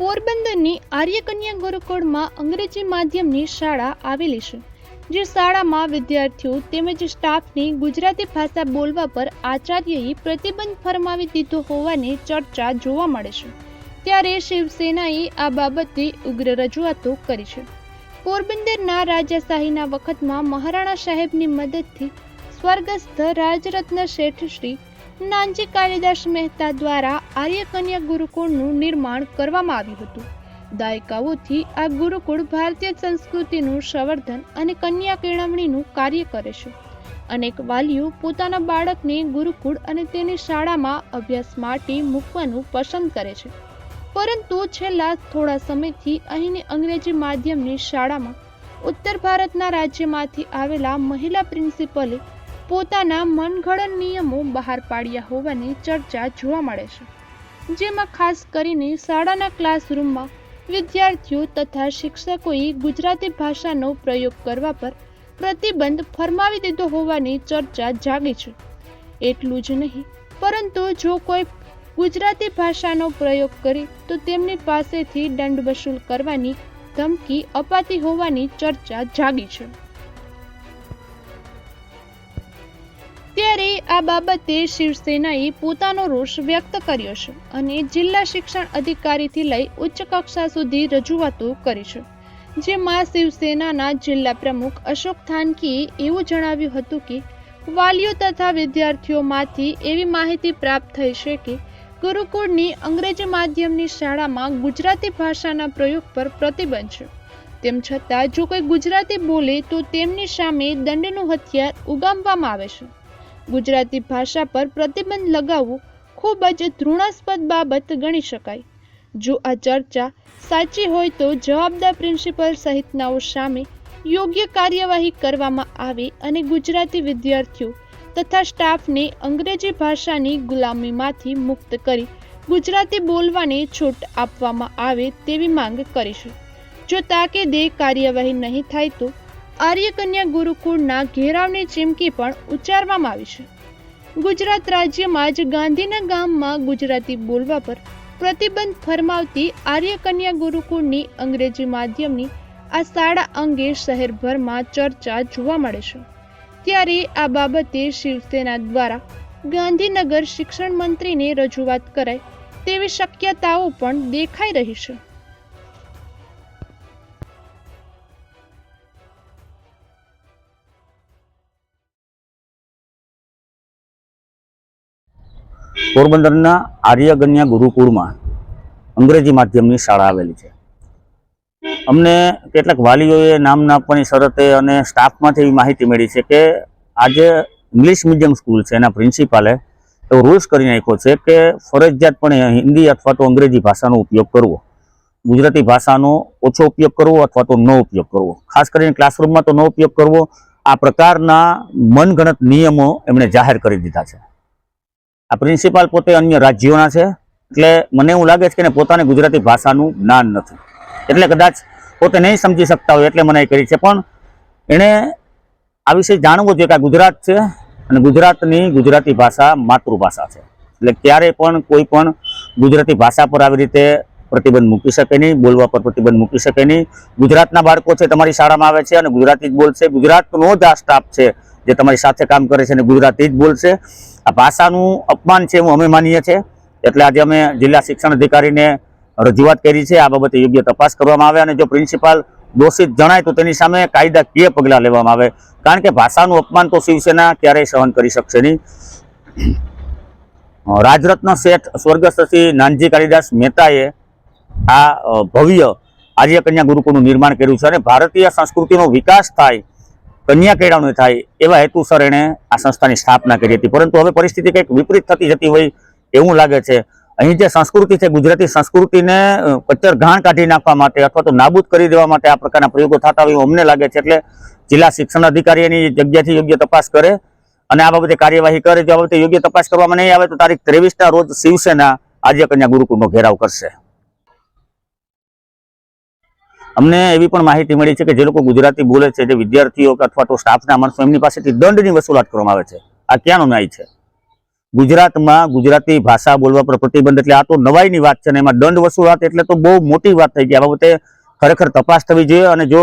પોરબંદરની આર્યકન્યા ગુરુકુળમાં અંગ્રેજી માધ્યમની શાળા આવેલી છે, જે શાળામાં વિદ્યાર્થીઓ તેમજ સ્ટાફને ગુજરાતી ભાષા બોલવા પર આચાર્યએ પ્રતિબંધ ફરમાવી દીધો હોવાની ચર્ચા જોવા મળે છે. ત્યારે શિવસેનાએ આ બાબતે ઉગ્ર રજૂઆતો કરી છે. પોરબંદરના રાજાશાહીના વખતમાં મહારાણા સાહેબની મદદથી સ્વર્ગસ્થ રાજરત્ન શેઠ શ્રી નાનજી કાલિદાસ મહેતા દ્વારા આર્યકન્યા ગુરુકુળનું નિર્માણ કરવામાં આવ્યું હતું. દાયકાઓથી આ ગુરુકુળ ભારતીય સંસ્કૃતિનું સંવર્ધન અને કન્યા કેળવણીનું કાર્ય કરે છે. અનેક વાલીઓ પોતાના બાળકને ગુરુકુળ અને તેની શાળામાં અભ્યાસ માટે મૂકવાનું પસંદ કરે છે. પરંતુ છેલ્લા થોડા સમયથી અહીંની અંગ્રેજી માધ્યમની શાળામાં ઉત્તર ભારતના રાજ્યમાંથી આવેલા મહિલા પ્રિન્સિપલે પોતાના મનગળન નિયમો બહાર પાડ્યા હોવાની ચર્ચા જોવા મળે છે. જેમાં ખાસ કરીને શાળાના ક્લાસરૂમમાં વિદ્યાર્થીઓ તથા શિક્ષકોએ ગુજરાતી ભાષાનો પ્રયોગ કરવા પર પ્રતિબંધ ફરમાવી દીધો હોવાની ચર્ચા જાગી છે. એટલું જ નહીં, પરંતુ જો કોઈ ગુજરાતી ભાષાનો પ્રયોગ કરે તો તેમની પાસેથી દંડ વસૂલ કરવાની ધમકી અપાતી હોવાની ચર્ચા જાગી છે. ત્યારે આ બાબતે શિવસેનાએ પોતાનો રોષ વ્યક્ત કર્યો છે અને જિલ્લા શિક્ષણ અધિકારીથી લઈ ઉચ્ચ કક્ષા સુધી રજૂઆતો કરી છે. જેમાં શિવસેનાના જિલ્લા પ્રમુખ અશોક થાનકીએ એવું જણાવ્યું હતું કે, વાલીઓ તથા વિદ્યાર્થીઓમાંથી એવી માહિતી પ્રાપ્ત થઈ છે કે, ગુરુકુળની અંગ્રેજી માધ્યમની શાળામાં ગુજરાતી ભાષાના પ્રયોગ પર પ્રતિબંધ છે. તેમ છતાં, જો કોઈ ગુજરાતી બોલે તો તેમની સામે દંડનું હથિયાર ઉગામવામાં આવે છે. ગુજરાતી ભાષા પર પ્રતિબંધ લગાવવું ખૂબ જ ધૃણાસ્પદ બાબત ગણી શકાય. જો આ ચર્ચા સાચી હોય તો જવાબદાર પ્રિન્સિપલ સહિતનાઓ સામે યોગ્ય કાર્યવાહી કરવામાં આવે અને ગુજરાતી વિદ્યાર્થીઓ તથા સ્ટાફને અંગ્રેજી ભાષાની ગુલામીમાંથી મુક્ત કરી ગુજરાતી બોલવાની છૂટ આપવામાં આવે તેવી માંગ કરીશું. જો તાકીદે કાર્યવાહી નહીં થાય તો આર્યકન્યા ગુરુકુળના ઘેરાવની ચીમકી પણ ઉચ્ચારવામાં આવી છે. ગુજરાત રાજ્યમાં જ ગાંધીના ગામમાં ગુજરાતી બોલવા પર પ્રતિબંધ ફરમાવતી આર્યકન્યા ગુરુકુળની અંગ્રેજી માધ્યમની આ શાળા અંગે શહેરભરમાં ચર્ચા જોવા મળે છે. ત્યારે આ બાબતે શિવસેના દ્વારા ગાંધીનગર શિક્ષણ મંત્રીને રજૂઆત કરાય તેવી શક્યતાઓ પણ દેખાઈ રહી છે. પોરબંદરના આર્યગન્યા ગુરુકુળમાં અંગ્રેજી માધ્યમની શાળા આવેલી છે. અમને કેટલાક વાલીઓએ નામ ના આપવાની શરતે અને સ્ટાફમાંથી એવી માહિતી મળી છે કે આજે ઇંગ્લિશ મીડિયમ સ્કૂલ છે, એના પ્રિન્સિપાલે એવો રૂલ્સ કરી નાખ્યો છે કે ફરજિયાતપણે હિન્દી અથવા તો અંગ્રેજી ભાષાનો ઉપયોગ કરવો. ગુજરાતી ભાષાનો ઓછો ઉપયોગ કરવો અથવા તો ન ઉપયોગ કરવો. ખાસ કરીને ક્લાસરૂમમાં તો ન ઉપયોગ કરવો. આ પ્રકારના મનગણત નિયમો એમણે જાહેર કરી દીધા છે. આ પ્રિન્સિપાલ પોતે અન્ય રાજ્યોના છે. એટલે મને એવું લાગે છે કે પોતાને ગુજરાતી ભાષાનું જ્ઞાન નથી. એટલે કદાચ પોતે નહીં સમજી શકતા હોય એટલે મને એ કરી છે. પણ એણે આ વિશે જાણવું જોઈએ કે આ ગુજરાત છે અને ગુજરાતની ગુજરાતી ભાષા માતૃભાષા છે. એટલે ક્યારે પણ કોઈ પણ ગુજરાતી ભાષા પર આવી રીતે પ્રતિબંધ મૂકી શકે નહીં, બોલવા પર પ્રતિબંધ મૂકી શકે નહીં. ગુજરાતના બાળકો છે, તમારી શાળામાં આવે છે અને ગુજરાતી જ બોલશે. ગુજરાતનો જ આ સ્ટાફ છે. જે તમારી સાથે કામ કરે છે અને ગુજરાતી જ બોલશે. આ ભાષાનું અપમાન છે એવું અમે માનીએ છીએ. એટલે આજે અમે જિલ્લા શિક્ષણ અધિકારીને રજૂઆત કરી છે. આ બાબતે યોગ્ય તપાસ કરવામાં આવે અને જો પ્રિન્સિપાલ દોષિત જણાય તો તેની સામે કાયદાકીય પગલાં લેવામાં આવે. કારણ કે ભાષાનું અપમાન તો શિવસેના ક્યારેય સહન કરી શકશે નહીં. રાજરત્ન શેઠ, સ્વર્ગસ્થ શ્રી નાનજી કાલિદાસ મહેતાએ આ ભવ્ય આર્ય કન્યા ગુરુકુળનું નિર્માણ કર્યું છે અને ભારતીય સંસ્કૃતિનો વિકાસ થાય કન્યા કેળવણી થાય એવા હેતુસર એણે આ સંસ્થાની સ્થાપના કરી હતી. પરંતુ હવે પરિસ્થિતિ કંઈક વિપરીત થતી જતી હોય એવું લાગે છે. અહીં જે સંસ્કૃતિ છે, ગુજરાતી સંસ્કૃતિને કચ્છર ઘાણ કાઢી નાખવા માટે અથવા તો નાબૂદ કરી દેવા માટે આ પ્રકારના પ્રયોગો થતા હોય અમને લાગે છે. એટલે જિલ્લા શિક્ષણ અધિકારી એની જગ્યાથી યોગ્ય તપાસ કરે અને આ બાબતે કાર્યવાહી કરે. જો આ બાબતે યોગ્ય તપાસ કરવામાં નહીં આવે તો તારીખ ત્રેવીસના રોજ શિવસેના આજે કન્યા ગુરુકુળનો ઘેરાવ કરશે. અમને એવી પણ માહિતી મળી છે કે જે લોકો ગુજરાતી બોલે છે, જે વિદ્યાર્થીઓ અથવા તો સ્ટાફના માણસો, એમની પાસેથી દંડની વસૂલાત કરવામાં આવે છે. આ ક્યાંનો ન્યાય છે? ગુજરાતમાં ગુજરાતી ભાષા બોલવા પર પ્રતિબંધ એટલે આ તો નવાઈની વાત છે ને એમાં દંડ વસૂલાત એટલે તો બહુ મોટી વાત થઈ ગઈ. આ બાબતે ખરેખર તપાસ થવી જોઈએ અને જો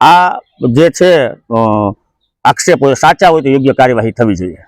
આ જે છે આક્ષેપ આક્ષેપો, સાચા હોય તો યોગ્ય કાર્યવાહી થવી જોઈએ.